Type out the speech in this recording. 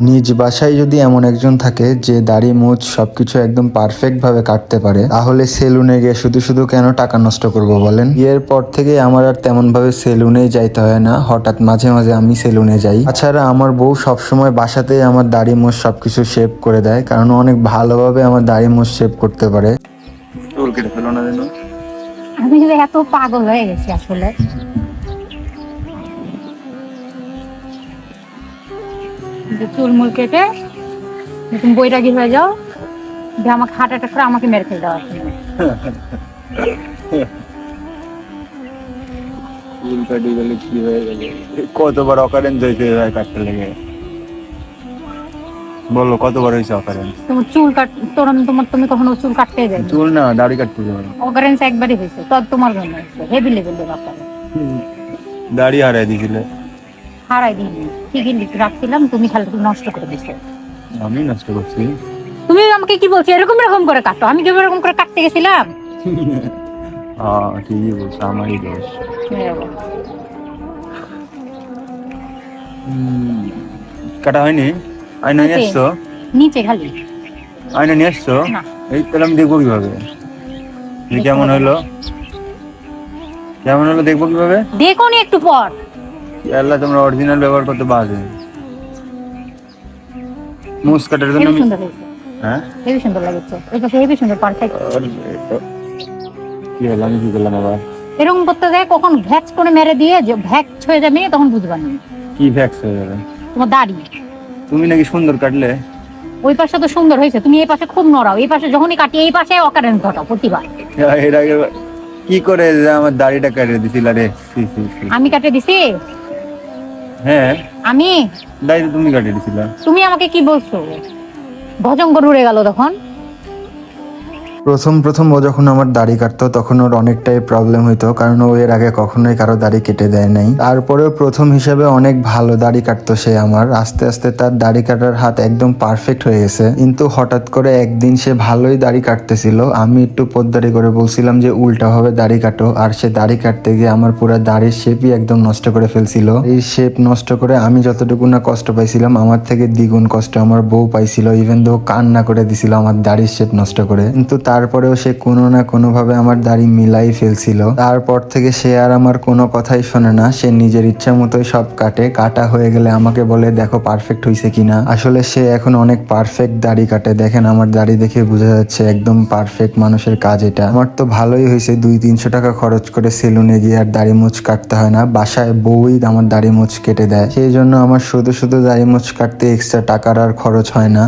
নিজ বাসায় যদি এমন একজন থাকে যে দাড়ি মুছ সবকিছু একদম পারফেক্ট ভাবে কাটতে পারে তাহলে সেলুনে গিয়ে শুধু শুধু কেন টাকা নষ্ট করব বলেন? এর পর থেকে আমার আর তেমন ভাবে সেলুনে যাইতে হয় না। হঠাৎ মাঝে মাঝে আমি সেলুনে যাই। তাছাড়া আমার বউ সবসময় বাসাতেই আমার দাড়ি মুছ সবকিছু শেভ করে দেয় কারণ অনেক ভালোভাবে আমার দাড়ি মুছ শেভ করতে পারে। আমি এত পাগল হয়ে গেছি আসলে। চুলমুল কেটে তুমি বৈরাগী হয়ে যাও যে আমাকে হার্ট অ্যাটাক করে আমাকে মেরে ফেলে দেওয়া চুল কাটি গেলে কি হয়ে গেলে? কতবার অকারেন্স হয়েছে কাটতে লেগে? বলো কতবার হয়েছে অকারেন্স তোমার চুল কাট তোর তোমার তুমি কখনো চুল কাটতে যাই চুল না দাড়ি কাটতে যাবে অকারেন্স একবারই হয়েছে তো তোমার জন্য হয়েছে। হেভি লেভেলের ব্যাপার। দাড়ি হারাই দিছিলে হারাই দিই ঠিকই রাখছিলাম তুমি খালি নষ্ট করে দিছো আমি নষ্ট করছি। তুমি আমাকে কি বলছো? এরকম এরকম করে কাটো। আমি এরকম করে কাটতে গেছিলাম। হ্যাঁ ঠিকই বলছো আমারই দোষ। কাটা হয়নি? আয়না নিয়ে। আসছো? নিচে খালি। আয়না নিয়ে এই তাহলে আমি দেখব কীভাবে? কেমন হলো? কেমন হলো দেখব কীভাবে? দেখো নি একটু পর। আল্লাহ তোমরা অরিজিনাল ব্যবহার করতে বাজে মুস কাটার জন্য আমি হ্যাঁ? হেভি সুন্দর লাগছে। পাশে হেভি সুন্দর পারফেক্ট কি হলো আমি কি করলাম আবার? এরকম করতে যায় কখন ভ্যাক্স করে মেরে দিয়ে যে ভ্যাক্স হয়ে যাবে তখন বুঝবা না কি ভ্যাক্স হয়ে যাবে? তোমার দাড়ি। তুমি নাকি সুন্দর কাটলে। ওই পাশে তো সুন্দর হয়েছে তুমি এই পাশে খুব নড়াও। এই পাশে যখনই কাটি এই পাশে অকারেন্স ঘটাও প্রতিবার। এর আগে কি করে আমার দাড়িটা কেটে দিছিল? রে আমি কাটে দিছি? হ্যাঁ। আমি? তুমি দিছিলা। তুমি আমাকে কি বলছো? ভজঙ্কর উড়ে গেল তখন? প্রথম প্রথম ও যখন আমার দাড়ি কাটতো, তখন ওর অনেকটাই প্রবলেম হইতো, কারণ ও এর আগে কখনোই কারও দাড়ি কেটে দেয় নাই। তারপরেও প্রথম হিসেবে অনেক ভালো দাড়ি কাটতো সে আমার। আস্তে আস্তে তার দাড়ি কাটার হাত একদম পারফেক্ট হয়ে গেছে। কিন্তু হঠাৎ করে একদিন সে ভালোই দাড়ি কাটতেছিল। আমি একটু পদ্দারি করে বলছিলাম যে, উল্টা ভাবে দাড়ি কাটো। আর সে দাড়ি কাটতে গিয়ে আমার পুরো দাড়ির শেপই একদম নষ্ট করে ফেলছিল। এই শেপ নষ্ট করে আমি যতটুকু না কষ্ট পাইছিলাম, আমার থেকে দ্বিগুণ কষ্ট আমার বউ পাইছিল। ইভেন দো কান্না করে দিছিল, আমার দাড়ির শেপ নষ্ট করে। কিন্তু তারপরেও সে কোনো না কোনোভাবে আমার দাড়ি মিলাই ফেলছিল। তারপর থেকে সে আর আমার কোনো কথাই শোনে না। সে নিজের ইচ্ছা মতোই সব কাটে। কাটা হয়ে গেলে আমাকে বলে, দেখো পারফেক্ট হয়েছে কিনা? আসলে সে এখন অনেক পারফেক্ট দাড়ি কাটে। দেখেন, আমার দাড়ি দেখে বোঝা যাচ্ছে একদম পারফেক্ট মানুষের কাজ এটা। আমার তো ভালোই হয়েছে দুই তিনশো টাকা খরচ করে সেলুনে গিয়ে আর দাড়ি মুছ কাটতে হয় না। বাসায় বউই আমার দাড়ি মুছ কেটে দেয়। সেই জন্য আমার শুধু শুধু দাড়ি মুছ কাটতে এক্সট্রা টাকার আর খরচ হয় না।